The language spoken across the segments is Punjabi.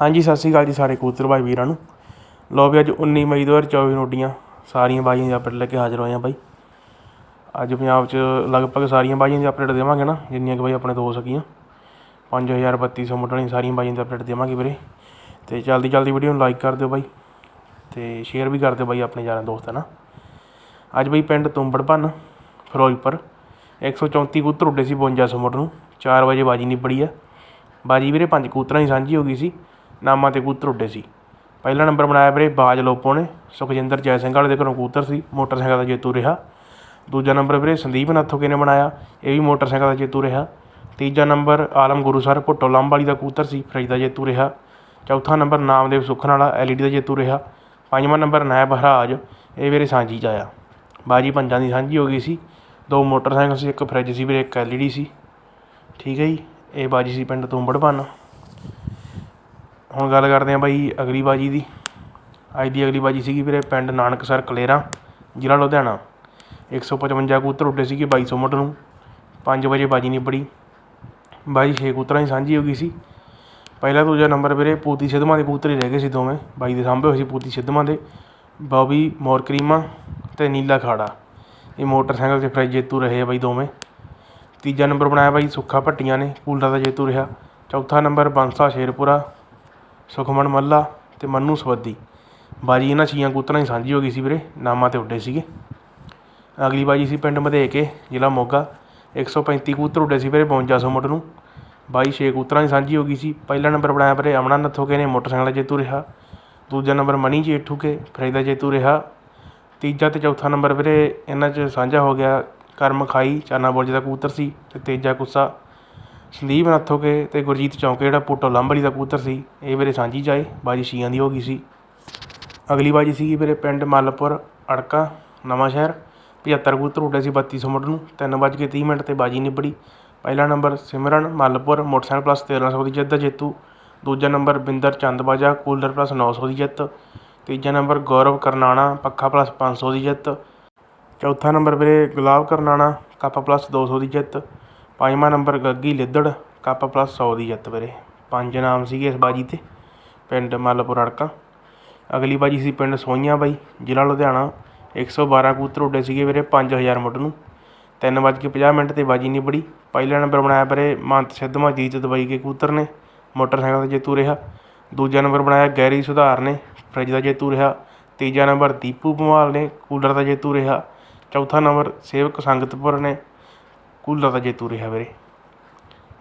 ਹਾਂਜੀ, ਸਤਿ ਸ਼੍ਰੀ ਅਕਾਲ ਜੀ ਸਾਰੇ ਕਬੂਤਰ ਭਾਈ ਵੀਰਾਂ ਨੂੰ। ਲੋ ਵੀ ਅੱਜ 19 ਮਈ 2024 ਨੂੰ ਉੱਡੀਆਂ ਸਾਰੀਆਂ ਬਾਜੀਆਂ ਦੀ ਅਪਡੇਟ ਲੈ ਕੇ ਹਾਜ਼ਰ ਹੋਏ ਹਾਂ ਬਾਈ। ਅੱਜ ਪੰਜਾਬ 'ਚ ਲਗਭਗ ਸਾਰੀਆਂ ਬਾਜੀਆਂ ਦੀ ਅਪਡੇਟ ਦੇਵਾਂਗੇ ਨਾ, ਜਿੰਨੀਆਂ ਕਿ ਬਾਈ ਆਪਣੇ ਤੋਂ ਹੋ ਸਕੀਆਂ 5200 ਮੁੱਢਣੀ ਸਾਰੀਆਂ ਬਾਜੀਆਂ ਦੀ ਅਪਡੇਟ ਦੇਵਾਂਗੇ ਵੀਰੇ। ਤੇ ਜਲਦੀ ਜਲਦੀ ਵੀਡੀਓ ਨੂੰ ਲਾਈਕ ਕਰ ਦਿਓ ਬਾਈ ਤੇ ਸ਼ੇਅਰ ਵੀ ਕਰ ਦਿਓ ਬਾਈ ਆਪਣੇ ਯਾਰਾਂ ਦੋਸਤਾਂ ਨਾਲ। ਅੱਜ ਬਈ ਪਿੰਡ ਤੁੰਬੜ ਭੰਨ ਫਿਰੋਜ਼ਪੁਰ 134 ਕੂਤਰ ਉੱਡੇ ਸੀ 5200 ਮੁੱਢ ਨੂੰ। 4 ਵਜੇ ਬਾਜੀ ਨਿਬੜੀ ਆ। ਬਾਜੀ ਵੀਰੇ ਪੰਜ ਕੂਤਰਾਂ ਦੀ ਸਾਂਝੀ ਹੋ ਗਈ ਸੀ। ਨਾਮਾਂ ਤੇ ਕਬੂਤਰ ਉੱਡੇ ਸੀ। ਪਹਿਲਾ ਨੰਬਰ ਬਣਾਇਆ ਵੀਰੇ ਬਾਜ ਲੋਪੋ ਨੇ, ਸੁਖਜਿੰਦਰ ਜੈ ਸਿੰਘ ਵਾਲੇ ਦੇ ਘਰੋਂ ਕਬੂਤਰ ਸੀ, ਮੋਟਰਸਾਈਕਲ ਦਾ ਜੇਤੂ ਰਿਹਾ। ਦੂਜਾ ਨੰਬਰ ਵੀਰੇ ਸੰਦੀਪ ਨੱਥੋਕੇ ਨੇ ਬਣਾਇਆ, ਇਹ ਵੀ ਮੋਟਰਸਾਈਕਲ ਦਾ ਜੇਤੂ ਰਿਹਾ। ਤੀਜਾ number Alam Gurusar Bhutto Lambwali ਦਾ ਕਬੂਤਰ ਸੀ, ਫਰਿੱਜ ਦਾ ਜੇਤੂ ਰਿਹਾ। ਚੌਥਾ ਨੰਬਰ ਨਾਮਦੇਵ ਸੁਖਨ ਵਾਲਾ, ਐਲਈਡੀ ਦਾ ਜੇਤੂ ਰਿਹਾ। ਪੰਜਵਾਂ ਨੰਬਰ ਨਾਇਬ ਹਰਾਜ, ਇਹ ਵੀਰੇ ਸਾਂਝੀ 'ਚ ਆਇਆ। ਬਾਜੀ ਪੰਜਾਂ ਦੀ ਸਾਂਝੀ ਹੋ ਗਈ ਸੀ। ਦੋ ਮੋਟਰਸਾਈਕਲ ਸੀ, ਇੱਕ ਫਰਿੱਜ ਸੀ ਵੀਰੇ, ਇੱਕ ਐਲਈਡੀ ਸੀ। ਠੀਕ ਹੈ ਜੀ, ਇਹ ਬਾਜੀ ਸੀ ਪਿੰਡ ਤੁੰਬੜ ਭੰਨ ਹੁਣ ਗੱਲ ਕਰਦੇ ਹਾਂ ਬਾਈ ਅਗਲੀ ਬਾਜੀ ਦੀ। ਅੱਜ ਦੀ ਅਗਲੀ ਬਾਜੀ ਸੀਗੀ ਵੀਰੇ ਪਿੰਡ ਨਾਨਕਸਰ ਕਲੇਰਾ, ਜ਼ਿਲ੍ਹਾ ਲੁਧਿਆਣਾ। 155 ਕਬੂਤਰ ਉੱਡੇ ਸੀਗੇ 2200 ਮੁੱਢ ਨੂੰ। ਪੰਜ ਵਜੇ ਬਾਜੀ ਨਿਬੜੀ। ਬਾਈ ਛੇ ਕਬੂਤਰਾਂ ਦੀ ਸਾਂਝੀ ਹੋ ਗਈ ਸੀ। ਪਹਿਲਾ ਦੂਜਾ ਨੰਬਰ ਵੀਰੇ ਪੂਤੀ ਸਿੱਧਵਾਂ ਦੇ ਕਬੂਤਰ ਹੀ ਰਹਿ ਗਏ ਸੀ ਦੋਵੇਂ। ਬਾਈ ਦੇ ਸਾਂਭੇ ਹੋਏ ਸੀ ਪੂਤੀ ਸਿੱਧਵਾਂ ਦੇ। ਬੌਬੀ ਮੋਰਕਰੀਮਾ ਤੇ ਨੀਲਾ ਖਾੜਾ। ਇਹ ਮੋਟਰਸਾਈਕਲ ਤੇ ਫਰਾਈ ਜੇਤੂ ਰਹੇ ਆ ਬਾਈ ਦੋਵੇਂ। ਤੀਜਾ ਨੰਬਰ ਬਣਾਇਆ ਬਾਈ ਸੁੱਖਾ ਭੱਟੀਆਂ ਨੇ। ਕੂਲਰ ਦਾ ਜੇਤੂ ਰਿਹਾ। ਚੌਥਾ ਨੰਬਰ ਬੰਸਾ ਸ਼ੇਰਪੁਰਾ। ਸੁਖਮਨ ਮੱਲਾ ਅਤੇ ਮੰਨੂ ਸਵੱਦੀ। ਬਾਜੀ ਇਹਨਾਂ ਛੀਆਂ ਕਬੂਤਰਾਂ ਦੀ ਸਾਂਝੀ ਹੋ ਗਈ ਸੀ ਵੀਰੇ, ਨਾਮਾਂ ਤੇ ਉੱਡੇ ਸੀਗੇ। ਅਗਲੀ ਬਾਜੀ ਸੀ ਪਿੰਡ ਮਧੇਕੇ, ਜ਼ਿਲ੍ਹਾ ਮੋਗਾ। 135 ਕਬੂਤਰ ਉੱਡੇ ਸੀ ਵੀਰੇ 5200 ਮੁੱਢ ਨੂੰ। ਬਾਈ ਛੇ ਕਬੂਤਰਾਂ ਦੀ ਸਾਂਝੀ ਹੋ ਗਈ ਸੀ। ਪਹਿਲਾ ਨੰਬਰ ਬਣਾਇਆ ਵੀਰੇ ਅਮਨਾ ਨੱਥੋਕੇ ਨੇ, ਮੋਟਰਸਾਈਕਲ ਦਾ ਜੇਤੂ ਰਿਹਾ। ਦੂਜਾ ਨੰਬਰ ਮਨੀ ਜੇਠੂ ਕੇ ਫਰੇਜ ਦਾ ਜੇਤੂ ਰਿਹਾ। ਤੀਜਾ ਤੇ ਚੌਥਾ ਨੰਬਰ ਵੀਰੇ ਇਹਨਾਂ 'ਚ ਸਾਂਝਾ ਹੋ ਗਿਆ ਕਰਮ ਖਾਈ, ਚਾਨਾ ਬੁਰਜ ਦਾ ਕਬੂਤਰ ਸੀ ਅਤੇ ਤੇਜਾ ਗੁੱਸਾ ਸੰਦੀਪ ਨੱਥੋਕੇ ਅਤੇ ਗੁਰਜੀਤ ਚੌਂਕੇ, ਜਿਹੜਾ ਪੁੱਟੋ ਲੰਬੜੀ ਦਾ ਕਬੂਤਰ ਸੀ, ਇਹ ਵੀਰੇ ਸਾਂਝੀ 'ਚ ਆਏ ਬਾਜੀ ਛੀਆਂ ਦੀ ਹੋ ਗਈ ਸੀ। ਅਗਲੀ ਬਾਜੀ ਸੀਗੀ ਵੀਰੇ ਪਿੰਡ ਮੱਲਪੁਰ, ਅੜਕਾ, ਨਵਾਂ ਸ਼ਹਿਰ। 75 ਕਬੂਤਰ ਉੱਡੇ ਸੀ 3200 ਮੁੱਢ ਨੂੰ 3:30 ਮਿੰਟ ਤੇ ਬਾਜੀ ਨਿਬੜੀ। ਪਹਿਲਾ number Simran, Mallpur, motorcycle plus 1300 ਦੀ ਜਿੱਤ ਦਾ ਜੇਤੂ। ਦੂਜਾ number Binder Chandbaja cooler plus ਨੌ ਸੌ ਦੀ ਜਿੱਤ। ਤੀਜਾ ਨੰਬਰ ਗੌਰਵ ਕਰਨਾਣਾ, ਪੱਖਾ ਪਲੱਸ ਪੰਜ ਸੌ ਦੀ ਜਿੱਤ। ਚੌਥਾ ਨੰਬਰ ਵੀਰੇ ਗੁਲਾਬ ਕਰਨਾਣਾ, ਕੱਪ ਪਲੱਸ ਦੋ ਸੌ ਦੀ ਜਿੱਤ। ਪੰਜਵਾਂ number Gaggi Liddar, cup plus 100 ਦੀ ਜਿੱਤ ਵੀਰੇ। ਪੰਜ ਨਾਮ ਸੀਗੇ ਇਸ ਬਾਜੀ ਤੇ, ਪਿੰਡ ਮੱਲਪੁਰ ਅੜਕਾ ਅਗਲੀ ਬਾਜੀ ਸੀ ਪਿੰਡ ਸੋਈਆਂ ਬਾਈ, ਜ਼ਿਲ੍ਹਾ ਲੁਧਿਆਣਾ। 112 ਕਬੂਤਰ ਉੱਡੇ ਸੀਗੇ ਵੀਰੇ 5000 ਮੁੱਢ ਨੂੰ। 3:50 ਮਿੰਟ ਤੇ ਬਾਜੀ ਨਿਬੜੀ। ਪਹਿਲਾ ਨੰਬਰ ਬਣਾਇਆ ਵੀਰੇ ਮੰਤ ਸਿੱਧਵਾਂ ਜੀਤ ਦਵਾਈ ਕੇ ਕਬੂਤਰ ਨੇ। ਮੋਟਰਸਾਈਕਲ 'ਤੇ ਜੇਤੂ ਰਿਹਾ। ਦੂਜਾ ਨੰਬਰ ਬਣਾਇਆ ਗੈਰੀ ਸੁਧਾਰ ਨੇ। ਫਰਿੱਜ ਦਾ ਜੇਤੂ ਰਿਹਾ। ਤੀਜਾ ਨੰਬਰ ਦੀਪੂ ਭਮਾਲ ਨੇ। ਕੂਲਰ ਦਾ ਜੇਤੂ ਰਿਹਾ। ਚੌਥਾ ਨੰਬਰ ਸੇਵਕ ਸੰਗਤਪੁਰ ਨੇ। ਕੂਲਰ ਦਾ ਜੇਤੂ ਰਿਹਾ ਵੀਰੇ।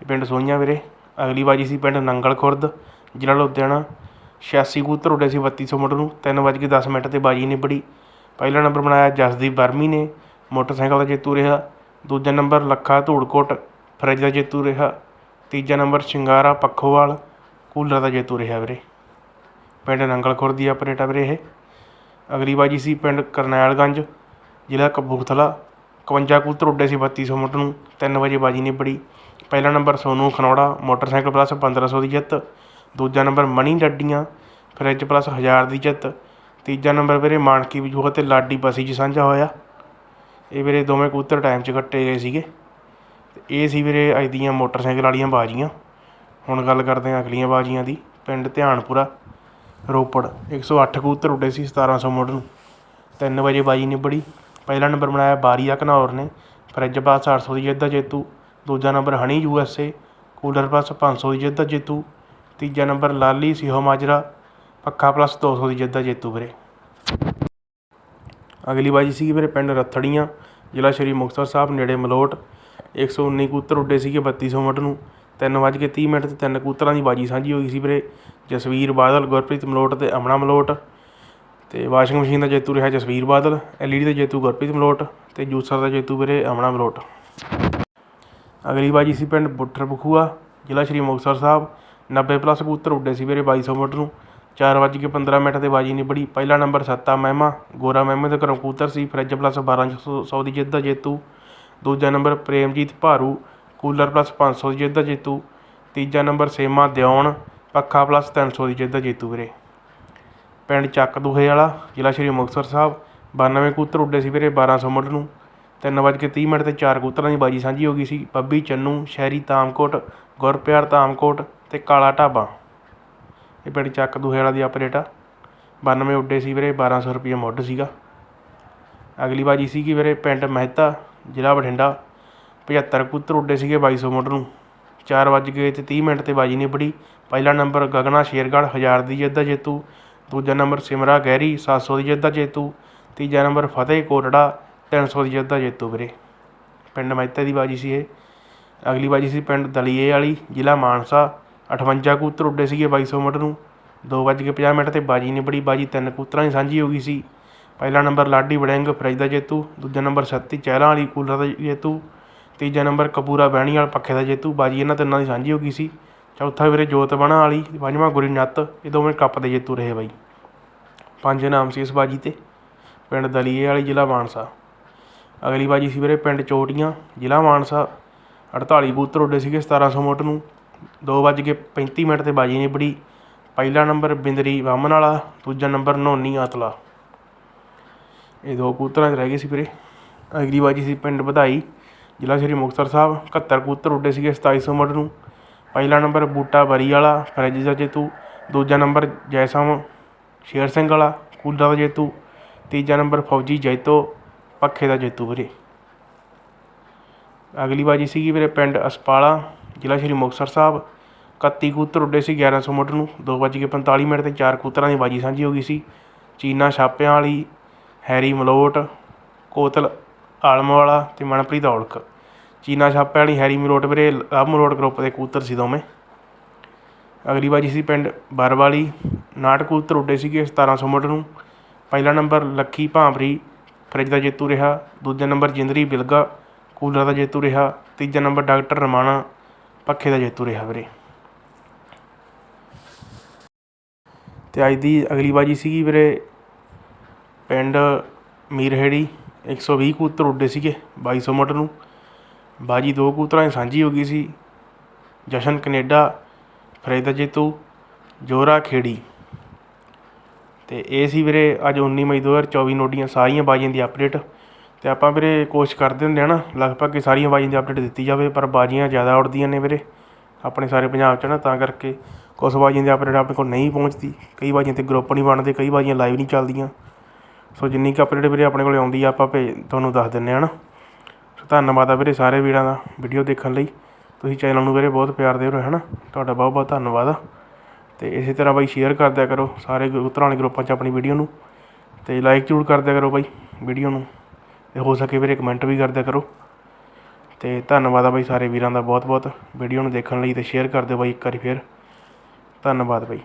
ਪਿੰਡ ਸੋਈਆਂ ਵੀਰੇ। ਅਗਲੀ ਬਾਜੀ ਸੀ ਪਿੰਡ ਨੰਗਲ ਖੁਰਦ, ਜ਼ਿਲ੍ਹਾ ਲੁਧਿਆਣਾ। 86 ਕਬੂਤਰ ਉੱਡੇ ਸੀ 3200 ਮੁੱਢ ਨੂੰ। 3:10 ਮਿੰਟ ਤੇ ਬਾਜੀ ਨਿਬੜੀ। ਪਹਿਲਾ ਨੰਬਰ ਬਣਾਇਆ ਜਸਦੀਪ ਬਰਮੀ ਨੇ। ਮੋਟਰਸਾਈਕਲ ਦਾ ਜੇਤੂ ਰਿਹਾ। ਦੂਜਾ ਨੰਬਰ ਲੱਖਾ ਧੂੜਕੋਟ, ਫਰਿੱਜ ਦਾ ਜੇਤੂ ਰਿਹਾ। ਤੀਜਾ ਨੰਬਰ ਸ਼ਿੰਗਾਰਾ ਪੱਖੋਵਾਲ, ਕੂਲਰ ਦਾ ਜੇਤੂ ਰਿਹਾ ਵੀਰੇ। ਪਿੰਡ ਨੰਗਲ ਖੁਰਦ ਦੀ ਆਪਰੇਟ ਆ ਵੀਰੇ ਇਹ। ਅਗਲੀ ਬਾਜੀ ਸੀ ਪਿੰਡ ਕਰਨੈਲਗੰਜ, ਜ਼ਿਲ੍ਹਾ ਕਪੂਰਥਲਾ। 51 ਕਬੂਤਰ ਉੱਡੇ ਸੀ ਬੱਤੀ ਸੌ ਮੁੱਢ ਨੂੰ, ਤਿੰਨ ਵਜੇ ਬਾਜੀ ਨਿਬੜੀ। ਪਹਿਲਾ number Sonu Khanaura, motorcycle plus 1500 ਦੀ ਜਿੱਤ। ਦੂਜਾ number Mani Daddian fridge plus ਹਜ਼ਾਰ ਦੀ ਜਿੱਤ। ਤੀਜਾ ਨੰਬਰ ਵੀਰੇ ਮਾਨਕੀ ਵਿਜੂਹਾ ਅਤੇ ਲਾਡੀ ਬਸੀ 'ਚ ਸਾਂਝਾ ਹੋਇਆ। ਇਹ ਵੀਰੇ ਦੋਵੇਂ ਕਬੂਤਰ ਟਾਈਮ 'ਚ ਕੱਟੇ ਗਏ ਸੀਗੇ। ਤੇ ਇਹ ਸੀ ਵੀਰੇ ਅੱਜ ਦੀਆਂ ਮੋਟਰਸਾਈਕਲ ਵਾਲੀਆਂ ਬਾਜੀਆਂ। ਹੁਣ ਗੱਲ ਕਰਦੇ ਹਾਂ ਅਗਲੀਆਂ ਬਾਜੀਆਂ ਦੀ। ਪਿੰਡ ਧਿਆਨਪੁਰਾ, ਰੋਪੜ। 108 ਕਬੂਤਰ ਉੱਡੇ ਸੀ 1700 ਮੁੱਢ ਨੂੰ। 3 ਵਜੇ ਬਾਜੀ ਨਿਬੜੀ। ਪਹਿਲਾ ਨੰਬਰ ਬਣਾਇਆ ਬਾਰੀਆ ਘਨੌਰ ਨੇ, ਫਰਿੱਜ ਪਲੱਸ 800 ਦੀ ਜਿੱਤ ਦਾ ਜੇਤੂ, ਦੂਜਾ number Honey U S A, cooler plus ਪੰਜ ਸੌ ਦੀ ਜਿੱਤ ਦਾ ਜੇਤੂ, ਤੀਜਾ ਨੰਬਰ ਲਾਲੀ ਸਿਹੋ ਮਾਜਰਾ, ਪੱਖਾ ਪਲੱਸ ਦੋ ਸੌ ਦੀ ਜਿੱਤ ਦਾ ਜੇਤੂ ਵੀਰੇ। ਅਗਲੀ ਬਾਜੀ ਸੀਗੀ ਵੀਰੇ ਪਿੰਡ ਰੱਥੜੀਆਂ, ਜ਼ਿਲ੍ਹਾ ਸ਼੍ਰੀ ਮੁਕਤਸਰ ਸਾਹਿਬ, ਨੇੜੇ ਮਲੋਟ 119 ਕੂਤਰ ਉੱਡੇ ਸੀਗੇ 3200 ਮੁੱਢ ਨੂੰ 3:30 ਮਿੰਟ ਤੇ ਤਿੰਨ ਕੂਤਰਾਂ ਦੀ ਬਾਜੀ ਸਾਂਝੀ ਹੋਈ ਸੀ ਵੀਰੇ, ਜਸਵੀਰ ਬਾਦਲ, ਗੁਰਪ੍ਰੀਤ ਮਲੋਟ ਤੇ ਅਮਨਾ ਮਲੋਟ। ਤੇ ਵਾਸ਼ਿੰਗ ਮਸ਼ੀਨ ਦਾ ਜੇਤੂ ਰਿਹਾ ਜਸਵੀਰ ਬਾਦਲ ਐਲਈਡੀ ਦਾ ਜੇਤੂ ਗੁਰਪ੍ਰੀਤ ਮਲੋਟ ਤੇ ਜੂਸਰ ਦਾ ਜੇਤੂ ਵੀਰੇ ਅਮਨਾ ਮਲੋਟ। ਅਗਲੀ ਬਾਜੀ ਸੀ ਪਿੰਡ ਬੁੱਟਰ ਬਖੂਆ, ਜ਼ਿਲ੍ਹਾ ਸ਼੍ਰੀ ਮੁਕਤਸਰ ਸਾਹਿਬ। 90 ਪਲੱਸ ਕਬੂਤਰ ਉੱਡੇ ਸੀ ਵੀਰੇ 2200 ਮੁੱਢ ਨੂੰ। 4:15 ਮਿੰਟ ਤੇ ਬਾਜੀ ਨਿਬੜੀ। ਪਹਿਲਾ ਨੰਬਰ ਸੱਤਾ ਮਹਿਮਾ, ਗੋਰਾ ਮਹਿਮੇ ਦੇ ਘਰੋਂ ਕਬੂਤਰ ਸੀ। ਫਰਿੱਜ ਪਲੱਸ 1200 ਦੀ ਜਿੱਤ ਦਾ ਜੇਤੂ। ਦੂਜਾ number Premjit Bharu, cooler plus 500 ਦੀ ਜਿੱਤ ਦਾ ਜੇਤੂ। ਤੀਜਾ ਨੰਬਰ ਸੇਮਾ ਦਿਉਣ ਪੱਖਾ ਪਲੱਸ 300 ਦੀ ਜਿੱਤ ਦਾ ਜੇਤੂ ਵੀਰੇ। ਪਿੰਡ ਚੱਕ ਦੂਹੇ ਵਾਲਾ, ਜ਼ਿਲ੍ਹਾ ਸ਼੍ਰੀ ਮੁਕਤਸਰ ਸਾਹਿਬ। 92 ਕਬੂਤਰ ਉੱਡੇ ਸੀ ਵੀਰੇ 1200 ਮੁੱਢ ਨੂੰ। 3:30 ਮਿੰਟ ਤੇ ਚਾਰ ਕਬੂਤਰਾਂ ਦੀ ਬਾਜੀ ਸਾਂਝੀ ਹੋ ਗਈ ਸੀ। ਬੱਬੀ, ਚੰਨੂ, ਸ਼ਹਿਰੀ ਧਾਮਕੋਟ, ਗੁਰਪਿਆਰ ਧਾਮਕੋਟ ਅਤੇ ਕਾਲਾ ਢਾਬਾ। ਇਹ ਪਿੰਡ ਚੱਕ ਦੂਹੇ ਵਾਲਾ ਦੀ ਅਪਡੇਟ ਆ। 92 ਉੱਡੇ ਸੀ ਵੀਰੇ ਬਾਰ੍ਹਾਂ ਸੌ ਰੁਪਈਆ ਮੁੱਢ ਸੀਗਾ। ਅਗਲੀ ਬਾਜੀ ਸੀਗੀ ਵੀਰੇ ਪਿੰਡ ਮਹਿਤਾ, ਜ਼ਿਲ੍ਹਾ ਬਠਿੰਡਾ। 75 ਕਬੂਤਰ ਉੱਡੇ ਸੀਗੇ 2200 ਮੁੱਢ ਨੂੰ। 4 ਵੱਜ ਗਏ ਤੇ 30 ਮਿੰਟ ਤੇ ਬਾਜੀ ਨਿਬੜੀ ਪਹਿਲਾ ਨੰਬਰ ਗਗਨਾ ਸ਼ੇਰਗੜ੍ਹ, ਹਜ਼ਾਰ ਦੀ ਜਿੱਤ ਦਾ ਜੇਤੂ। ਦੂਜਾ ਨੰਬਰ ਸਿਮਰਾ ਗਹਿਰੀ, ਸੱਤ ਸੌ ਦੀ ਜਿੱਤ ਦਾ ਜੇਤੂ। ਤੀਜਾ ਨੰਬਰ ਫਤਿਹ ਕੋਟੜਾ 300 ਦੀ ਜਿੱਤ ਦਾ ਜੇਤੂ ਵੀਰੇ। ਪਿੰਡ ਮਹਿਤਾ ਦੀ ਬਾਜੀ ਸੀ ਇਹ। ਅਗਲੀ ਬਾਜੀ ਸੀ ਪਿੰਡ ਦਲੀਏ ਵਾਲੀ, ਜ਼ਿਲ੍ਹਾ ਮਾਨਸਾ। 58 ਕੂਤਰ ਉੱਡੇ ਸੀਗੇ 2200 ਮਿੰਟ ਨੂੰ। 2:50 ਮਿੰਟ ਤੇ ਬਾਜੀ ਨਿਬੜੀ, ਬਾਜੀ ਤਿੰਨ ਕੂਤਰਾਂ ਦੀ ਸਾਂਝੀ ਹੋ ਗਈ ਸੀ। ਪਹਿਲਾ ਨੰਬਰ ਲਾਡੀ ਵੜਿੰਗ, ਫਰਿੱਜ ਦਾ ਜੇਤੂ। ਦੂਜਾ ਨੰਬਰ ਸੱਤੀ ਚਹਿਲਾਂ ਵਾਲੀ ਕੂਲਰ ਦਾ ਜੇਤੂ। ਤੀਜਾ ਨੰਬਰ ਕਪੂਰਾ ਬਹਿਣੀ ਵਾਲਾ ਪੱਖੇ ਦਾ ਜੇਤੂ। ਬਾਜੀ ਇਹਨਾਂ ਤਿੰਨਾਂ ਦੀ ਸਾਂਝੀ ਹੋ ਗਈ ਸੀ। ਚੌਥਾ ਵੀਰੇ ਜੋਤ ਬਣਾ ਵਾਲੀ, ਪੰਜਵਾਂ ਗੁਰੀ ਨੱਤ, ਇਹ ਦੋਵੇਂ ਕੱਪ ਦੇ ਜੇਤੂ ਰਹੇ ਬਾਈ। ਪੰਜ ਨਾਮ ਸੀ ਇਸ ਬਾਜੀ ਤੇ, ਪਿੰਡ ਦਲੀਏ ਵਾਲੀ ਜ਼ਿਲ੍ਹਾ ਮਾਨਸਾ। ਅਗਲੀ ਬਾਜੀ ਸੀ ਵੀਰੇ ਪਿੰਡ ਚੋਟੀਆਂ, ਜ਼ਿਲ੍ਹਾ ਮਾਨਸਾ। 48 ਕਬੂਤਰ ਉੱਡੇ ਸੀਗੇ 1700 ਮੋਟ ਨੂੰ। 2:35 ਮਿੰਟ ਤੇ ਬਾਜੀ ਨਿਬੜੀ ਪਹਿਲਾ ਨੰਬਰ ਬਿੰਦਰੀ ਵਾਮਨ ਵਾਲਾ, ਦੂਜਾ ਨੰਬਰ ਨੋਨੀ ਆਤਲਾ। ਇਹ ਦੋ ਕਬੂਤਰਾਂ 'ਚ ਰਹਿ ਗਏ ਸੀ ਵੀਰੇ। ਅਗਲੀ ਬਾਜੀ ਸੀ ਪਿੰਡ ਵਧਾਈ, ਜ਼ਿਲ੍ਹਾ ਸ਼੍ਰੀ ਮੁਕਤਸਰ ਸਾਹਿਬ। 71 ਕਬੂਤਰ ਉੱਡੇ ਸੀਗੇ 2700 ਮੁੱਟ ਨੂੰ। ਪਹਿਲਾ ਨੰਬਰ ਬੂਟਾ ਬਰੀ ਵਾਲਾ ਫਰਿੱਜ ਦਾ ਜੇਤੂ। ਦੂਜਾ ਨੰਬਰ ਜੈਸਮ ਸ਼ੇਰ ਸਿੰਘ ਵਾਲਾ ਕੂਲਰ ਦਾ ਜੇਤੂ। ਤੀਜਾ ਨੰਬਰ ਫੌਜੀ ਜੈਤੋ, ਪੱਖੇ ਦਾ ਜੇਤੂ ਵੀਰੇ। ਅਗਲੀ ਬਾਜੀ ਸੀਗੀ ਵੀਰੇ ਪਿੰਡ ਅਸਪਾਲਾ, ਜ਼ਿਲ੍ਹਾ ਸ਼੍ਰੀ ਮੁਕਤਸਰ ਸਾਹਿਬ। 31 ਕੂਤਰ ਉੱਡੇ ਸੀ 1100 ਮੁੱਢ ਨੂੰ। 2:45 ਮਿੰਟ ਤੇ ਚਾਰ ਕੂਤਰਾਂ ਦੀ ਬਾਜੀ ਸਾਂਝੀ ਹੋ ਗਈ ਸੀ। ਚੀਨਾ ਛਾਪਿਆਂ ਵਾਲੀ, ਹੈਰੀ ਮਲੋਟ, ਕੋਤਲ ਆਲਮ ਵਾਲਾ ਤੇ ਮਨਪ੍ਰੀਤ ਔਲਖ। ਚੀਨਾ ਛਾਪਿਆਂ ਵਾਲੀ, ਹੈਰੀ ਮਲੋਟ ਵੀਰੇ ਲਵ ਮਲੋਟ ਗਰੁੱਪ ਦੇ ਕਬੂਤਰ ਸੀ ਦੋਵੇਂ। ਅਗਲੀ ਬਾਜੀ ਸੀ ਪਿੰਡ ਬਰਵਾਲੀ, ਨਾਟ ਕਬੂਤਰ ਉੱਡੇ ਸੀਗੇ 1700 ਮੁੱਢ ਨੂੰ। ਪਹਿਲਾ ਨੰਬਰ ਲੱਖੀ ਭਾਂਬਰੀ, ਫਰਿੱਜ ਦਾ ਜੇਤੂ ਰਿਹਾ। ਦੂਜਾ ਨੰਬਰ ਜਿੰਦਰੀ ਬਿਲਗਾ, ਕੂਲਰ ਦਾ ਜੇਤੂ ਰਿਹਾ। ਤੀਜਾ ਨੰਬਰ ਡਾਕਟਰ ਰਮਾਣਾ, ਪੱਖੇ ਦਾ ਜੇਤੂ ਰਿਹਾ ਵੀਰੇ। ਤੇ ਅੱਜ ਦੀ ਅਗਲੀ ਬਾਜੀ ਸੀਗੀ ਵੀਰੇ ਪਿੰਡ ਮੀਰਹੇੜੀ 120 ਕਬੂਤਰ ਉੱਡੇ ਸੀਗੇ 2200 ਮੁੱਢ ਨੂੰ। ਬਾਜੀ ਦੋ ਕਬੂਤਰਾਂ ਦੀ ਸਾਂਝੀ ਹੋ ਗਈ ਸੀ। ਜਸ਼ਨ ਕਨੇਡਾ, ਫਰੀਦ ਦਾ ਜੇਤੂ, ਜੋਰਾ ਖੇੜੀ। ਅਤੇ ਇਹ ਸੀ ਵੀਰੇ ਅੱਜ 19 ਮਈ ਦੋ ਹਜ਼ਾਰ 2024 ਨੋਡੀਆਂ ਸਾਰੀਆਂ ਬਾਜੀਆਂ ਦੀ ਅਪਡੇਟ ਅਤੇ ਆਪਾਂ ਵੀਰੇ ਕੋਸ਼ਿਸ਼ ਕਰਦੇ ਹੁੰਦੇ ਹਾਂ ਨਾ, ਲਗਭਗ ਕਿ ਸਾਰੀਆਂ ਬਾਜੀਆਂ ਦੀ ਅਪਡੇਟ ਦਿੱਤੀ ਜਾਵੇ, ਪਰ ਬਾਜੀਆਂ ਜ਼ਿਆਦਾ ਉੱਡਦੀਆਂ ਨੇ ਵੀਰੇ, ਆਪਣੇ ਸਾਰੇ ਪੰਜਾਬ 'ਚ ਨਾ, ਤਾਂ ਕਰਕੇ ਕੁਛ ਬਾਜੀਆਂ ਦੀ ਅਪਡੇਟ ਆਪਣੇ ਕੋਲ ਨਹੀਂ ਪਹੁੰਚਦੀ। ਕਈ ਬਾਜੀਆਂ ਤੇ ਗਰੁੱਪ ਨਹੀਂ ਬਣਦੇ, ਕਈ ਬਾਜੀਆਂ ਲਾਈਵ ਨਹੀਂ ਚੱਲਦੀਆਂ। ਸੋ ਜਿੰਨੀ ਕੁ ਅਪਡੇਟ ਵੀਰੇ ਆਪਣੇ ਕੋਲ ਆਉਂਦੀ ਆ, ਆਪਾਂ ਭੇਜ ਤੁਹਾਨੂੰ ਦੱਸ ਦਿੰਨੇ ਆ ਨਾ। ਧੰਨਵਾਦ ਆ ਵੀਰੇ ਸਾਰੇ ਵੀਰਾਂ ਦਾ ਵੀਡੀਓ ਦੇਖਣ ਲਈ। ਤੁਸੀਂ ਚੈਨਲ ਨੂੰ ਵੀਰੇ ਬਹੁਤ ਪਿਆਰ ਦੇ ਰਹੇ ਹੋ ਹੈ ਨਾ ਤੁਹਾਡਾ ਬਹੁਤ ਬਹੁਤ ਧੰਨਵਾਦ ਅਤੇ ਇਸੇ ਤਰ੍ਹਾਂ ਬਾਈ ਸ਼ੇਅਰ ਕਰਦਿਆ ਕਰੋ ਸਾਰੇ ਕਬੂਤਰਾਂ ਵਾਲੇ ਗਰੁੱਪਾਂ 'ਚ ਆਪਣੀ ਵੀਡੀਓ ਨੂੰ। ਅਤੇ ਲਾਈਕ ਜ਼ਰੂਰ ਕਰਦਿਆ ਕਰੋ ਬਾਈ ਵੀਡੀਓ ਨੂੰ। ਤੇ ਹੋ ਸਕੇ ਵੀਰੇ ਕਮੈਂਟ ਵੀ ਕਰਦਿਆ ਕਰੋ। ਤੇ ਧੰਨਵਾਦ ਆ ਬਾਈ ਸਾਰੇ ਵੀਰਾਂ ਦਾ ਬਹੁਤ ਬਹੁਤ ਵੀਡੀਓ ਨੂੰ ਦੇਖਣ ਲਈ ਤੇ ਸ਼ੇਅਰ ਕਰ ਦਿਓ ਬਾਈ ਇੱਕ ਵਾਰੀ ਫੇਰ। ਧੰਨਵਾਦ ਬਾਈ।